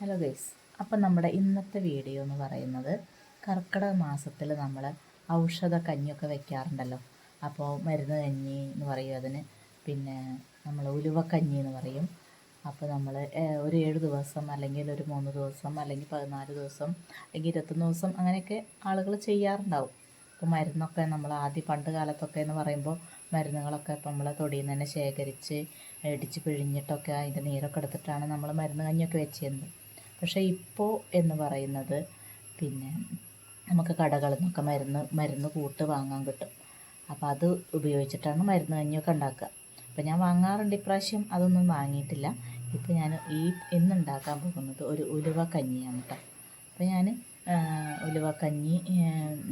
Hello guys അപ്പം നമ്മുടെ ഇന്നത്തെ വീഡിയോ എന്ന് പറയുന്നത് കർക്കിടക മാസത്തിൽ നമ്മൾ ഔഷധ കഞ്ഞിയൊക്കെ വെക്കാറുണ്ടല്ലോ. അപ്പോൾ മരുന്ന് കഞ്ഞി എന്ന് പറയും അതിന്. പിന്നെ നമ്മൾ ഉലുവക്കഞ്ഞി എന്ന് പറയും. അപ്പോൾ നമ്മൾ ഒരു ഏഴ് ദിവസം അല്ലെങ്കിൽ ഒരു മൂന്ന് ദിവസം അല്ലെങ്കിൽ പതിനാല് ദിവസം അല്ലെങ്കിൽ ഇരുപത്തൊന്ന് ദിവസം അങ്ങനെയൊക്കെ ആളുകൾ ചെയ്യാറുണ്ടാവും. അപ്പോൾ മരുന്നൊക്കെ നമ്മൾ ആദ്യം പണ്ട് കാലത്തൊക്കെ എന്ന് പറയുമ്പോൾ മരുന്നുകളൊക്കെ ഇപ്പം നമ്മൾ തൊടിയിൽ നിന്ന് തന്നെ ശേഖരിച്ച് ഇടിച്ച് പിഴിഞ്ഞിട്ടൊക്കെ അതിന്റെ നീരൊക്കെ എടുത്തിട്ടാണ് നമ്മൾ മരുന്ന് കഞ്ഞിയൊക്കെ വെച്ചിരുന്നത്. പക്ഷേ ഇപ്പോൾ എന്ന് പറയുന്നത് പിന്നെ നമുക്ക് കടകളിൽ നിന്നൊക്കെ മരുന്ന് മരുന്ന് കൂട്ട് വാങ്ങാൻ കിട്ടും. അപ്പോൾ അത് ഉപയോഗിച്ചിട്ടാണ് മരുന്ന് കഞ്ഞിയൊക്കെ ഉണ്ടാക്കുക. അപ്പോൾ ഞാൻ വാങ്ങാറുണ്ട് ഇപ്രാവശ്യം അതൊന്നും വാങ്ങിയിട്ടില്ല. ഇപ്പോൾ ഞാൻ ഈ ഇന്നുണ്ടാക്കാൻ പോകുന്നത് ഒരു ഉലുവ കഞ്ഞിയാണ് കേട്ടോ അപ്പോൾ ഞാൻ ഉലുവ കഞ്ഞി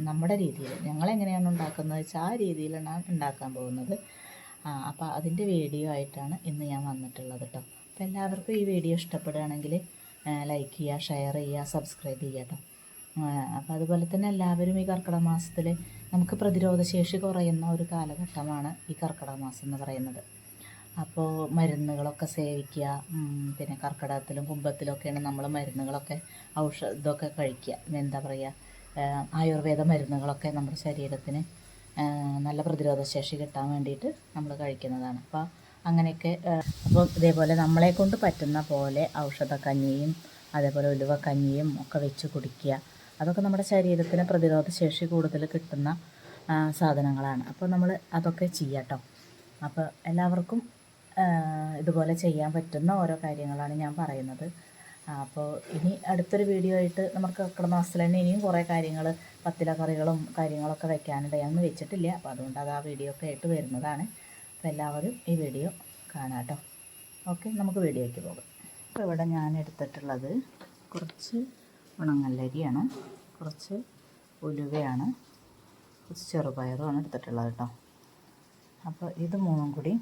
നമ്മുടെ രീതിയിൽ ഞങ്ങളെങ്ങനെയാണ് ഉണ്ടാക്കുന്നത് വെച്ചാൽ ആ രീതിയിലാണ് ഉണ്ടാക്കാൻ പോകുന്നത്. അപ്പോൾ അതിന്റെ വീഡിയോ ആയിട്ടാണ് ഇന്ന് ഞാൻ വന്നിട്ടുള്ളത് കേട്ടോ അപ്പോൾ എല്ലാവർക്കും ഈ വീഡിയോ ഇഷ്ടപ്പെടുകയാണെങ്കിൽ ലൈക്ക് ചെയ്യുക ഷെയർ ചെയ്യുക സബ്സ്ക്രൈബ് ചെയ്യുക കേട്ടോ അപ്പോൾ അതുപോലെ തന്നെ എല്ലാവരും ഈ കർക്കിടക മാസത്തിൽ നമുക്ക് പ്രതിരോധശേഷി കുറയുന്ന ഒരു കാലഘട്ടമാണ് ഈ കർക്കിടക മാസം എന്ന് പറയുന്നത്. അപ്പോൾ മരുന്നുകളൊക്കെ സേവിക്കുക പിന്നെ കർക്കിടകത്തിലും കുംഭത്തിലൊക്കെയാണ് നമ്മൾ മരുന്നുകളൊക്കെ ഔഷധമൊക്കെ കഴിക്കുക. എന്താ പറയുക ആയുർവേദ മരുന്നുകളൊക്കെ നമ്മുടെ ശരീരത്തിന് നല്ല പ്രതിരോധശേഷി കിട്ടാൻ വേണ്ടിയിട്ട് നമ്മൾ കഴിക്കുന്നതാണ്. അപ്പോൾ അങ്ങനെയൊക്കെ അപ്പോൾ ഇതേപോലെ നമ്മളെ കൊണ്ട് പറ്റുന്ന പോലെ ഔഷധക്കഞ്ഞിയും അതേപോലെ ഉലുവക്കഞ്ഞിയും ഒക്കെ വെച്ച് കുടിക്കുക. അതൊക്കെ നമ്മുടെ ശരീരത്തിന് പ്രതിരോധ ശേഷി കൂടുതൽ കിട്ടുന്ന സാധനങ്ങളാണ്. അപ്പോൾ നമ്മൾ അതൊക്കെ ചെയ്യാട്ടോ അപ്പോൾ എല്ലാവർക്കും ഇതുപോലെ ചെയ്യാൻ പറ്റുന്ന ഓരോ കാര്യങ്ങളാണ് ഞാൻ പറയുന്നത്. അപ്പോൾ ഇനി അടുത്തൊരു വീഡിയോ ആയിട്ട് നമുക്ക് കിടന്ന മാസത്തിൽ തന്നെ ഇനിയും കുറേ കാര്യങ്ങൾ പത്തില കറികളും കാര്യങ്ങളൊക്കെ വെക്കാനുണ്ട്. വെച്ചിട്ടില്ല. അപ്പോൾ അതുകൊണ്ട് അത് ആ വീഡിയോ ഒക്കെ ആയിട്ട് വരുന്നതാണ്. അപ്പോൾ എല്ലാവരും ഈ വീഡിയോ കാണാം കേട്ടോ ഓക്കെ നമുക്ക് വീഡിയോയ്ക്ക് പോകാം. അപ്പോൾ ഇവിടെ ഞാൻ എടുത്തിട്ടുള്ളത് കുറച്ച് ഉണങ്ങല്ലരിയാണ്. കുറച്ച് ഉലുവയാണ്. കുറച്ച് ചെറുപയറുമാണ് എടുത്തിട്ടുള്ളത് കേട്ടോ. അപ്പോൾ ഇത് മൂന്നും കൂടി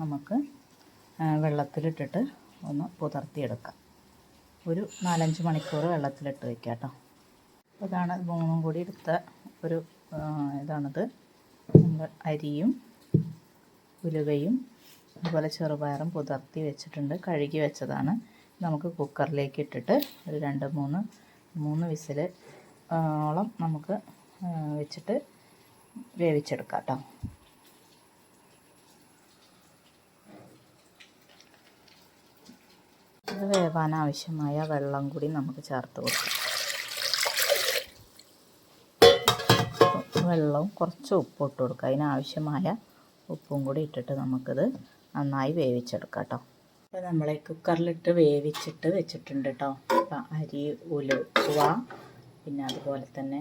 നമുക്ക് വെള്ളത്തിലിട്ടിട്ട് ഒന്ന് പുതർത്തിയെടുക്കാം. ഒരു നാലഞ്ച് മണിക്കൂർ വെള്ളത്തിലിട്ട് വയ്ക്കാം കേട്ടോ. അപ്പോൾ ഇതാണ് മൂന്നും കൂടി എടുത്ത ഒരു ഇതാണിത്. നമ്മൾ അരിയും ഉലുവയും അതുപോലെ ചെറുപയറും പുതർത്തി വെച്ചിട്ടുണ്ട്. കഴുകി വെച്ചതാണ്. നമുക്ക് കുക്കറിലേക്ക് ഇട്ടിട്ട് ഒരു രണ്ട് മൂന്ന് മൂന്ന് വിസിൽ ഓളം നമുക്ക് വെച്ചിട്ട് വേവിച്ചെടുക്കാം കേട്ടോ. ഇത് വേവാൻ ആവശ്യമായ വെള്ളം കൂടി നമുക്ക് ചേർത്ത് കൊടുക്കാം. വെള്ളവും കുറച്ച് ഉപ്പ് ഇട്ട് കൊടുക്കുക അതിനാവശ്യമായ ഉപ്പും കൂടി ഇട്ടിട്ട് നമുക്കിത് നന്നായി വേവിച്ചെടുക്കാം കേട്ടോ അപ്പോൾ നമ്മൾ കുക്കറിലിട്ട് വേവിച്ചിട്ട് വെച്ചിട്ടുണ്ട് കേട്ടോ അപ്പം അരി ഉലുവ പിന്നെ അതുപോലെ തന്നെ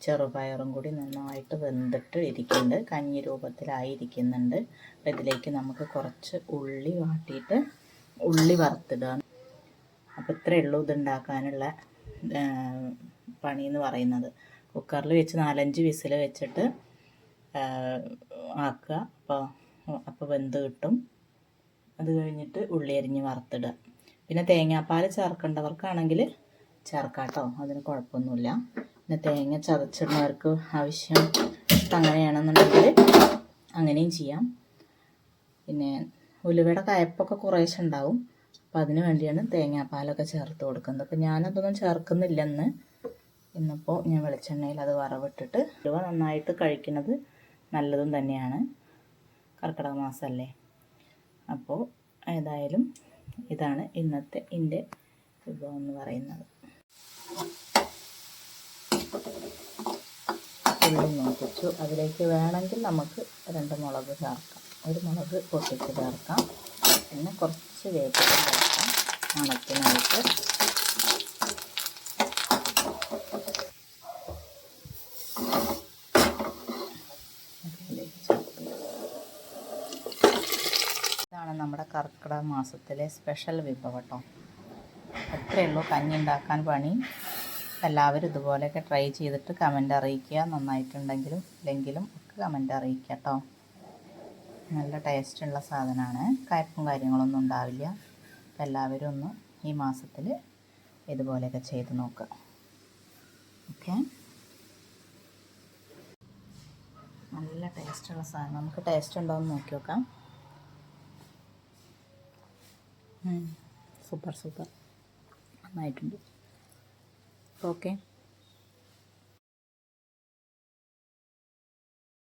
ചെറുപയറും കൂടി നന്നായിട്ട് വെന്തിട്ട് ഇരിക്കുന്നുണ്ട്. കഞ്ഞി രൂപത്തിലായിരിക്കുന്നുണ്ട് അപ്പം ഇതിലേക്ക് നമുക്ക് കുറച്ച് ഉള്ളി വാട്ടിയിട്ട് ഉള്ളി വറുത്തിടുക. അപ്പോൾ ഇത്രയേ ഉള്ളൂ ഇതുണ്ടാക്കാനുള്ള പണി എന്ന് പറയുന്നത്. കുക്കറിൽ വെച്ച് നാലഞ്ച് വിസിൽ വെച്ചിട്ട് ആക്കുക. അപ്പോൾ അപ്പോൾ വെന്ത് കിട്ടും. അത് കഴിഞ്ഞിട്ട് ഉള്ളി അരിഞ്ഞ് വറുത്തിടുക. പിന്നെ തേങ്ങാപ്പാൽ ചേർക്കേണ്ടവർക്കാണെങ്കിൽ ചേർക്കാം കേട്ടോ. അതിന് കുഴപ്പമൊന്നുമില്ല. പിന്നെ തേങ്ങ ചതച്ചിടുന്നവർക്ക് ആവശ്യം അങ്ങനെയാണെന്നുണ്ടെങ്കിൽ അങ്ങനെയും ചെയ്യാം. പിന്നെ ഉലുവയുടെ കയപ്പൊക്കെ കുറേശ്ശെ ഉണ്ടാവും. അപ്പം അതിന് വേണ്ടിയാണ് തേങ്ങാപ്പാലൊക്കെ ചേർത്ത് കൊടുക്കുന്നത്. അപ്പം ഞാനതൊന്നും ചേർക്കുന്നില്ലെന്ന്. ഇന്നിപ്പോൾ ഞാൻ വെളിച്ചെണ്ണയിൽ അത് വറവിട്ടിട്ട് ഉലുവ നന്നായിട്ട് കഴിക്കുന്നത് നല്ലതും തന്നെയാണ്. കർക്കിടക മാസമല്ലേ അപ്പോൾ ഏതായാലും ഇതാണ് ഇന്നത്തെ എന്റെ വിഭവം എന്ന് പറയുന്നത് ഉള്ളി അതിലേക്ക് വേണമെങ്കിൽ നമുക്ക് രണ്ട് മുളക് ചേർക്കാം. ഒരു മുളക് പൊട്ടിച്ച് ചേർക്കാം. പിന്നെ കുറച്ച് വേപ്പില ചേർക്കാം. മണത്തിനായിട്ട് ചേർക്കാം. ഇതാണ് നമ്മുടെ കർക്കിടക മാസത്തിലെ സ്പെഷ്യൽ വിഭവം കേട്ടോ അത്രയേ ഉള്ളൂ കഞ്ഞി ഉണ്ടാക്കാൻ പണി. എല്ലാവരും ഇതുപോലെയൊക്കെ ട്രൈ ചെയ്തിട്ട് കമന്റ് അറിയിക്കുക. നന്നായിട്ടുണ്ടെങ്കിലും ഇല്ലെങ്കിലും ഒക്കെ കമന്റ് അറിയിക്കുക കേട്ടോ നല്ല ടേസ്റ്റുള്ള സാധനമാണ് കയപ്പും കാര്യങ്ങളൊന്നും ഉണ്ടാവില്ല. എല്ലാവരും ഒന്ന് ഈ മാസത്തിൽ ഇതുപോലെയൊക്കെ ചെയ്ത് നോക്കുക ഓക്കെ നല്ല ടേസ്റ്റുള്ള സാധനം. നമുക്ക് ടേസ്റ്റ് ഉണ്ടോ എന്ന് നോക്കി നോക്കാം. Super super. നന്നായിട്ടുണ്ട്. ഓക്കെ.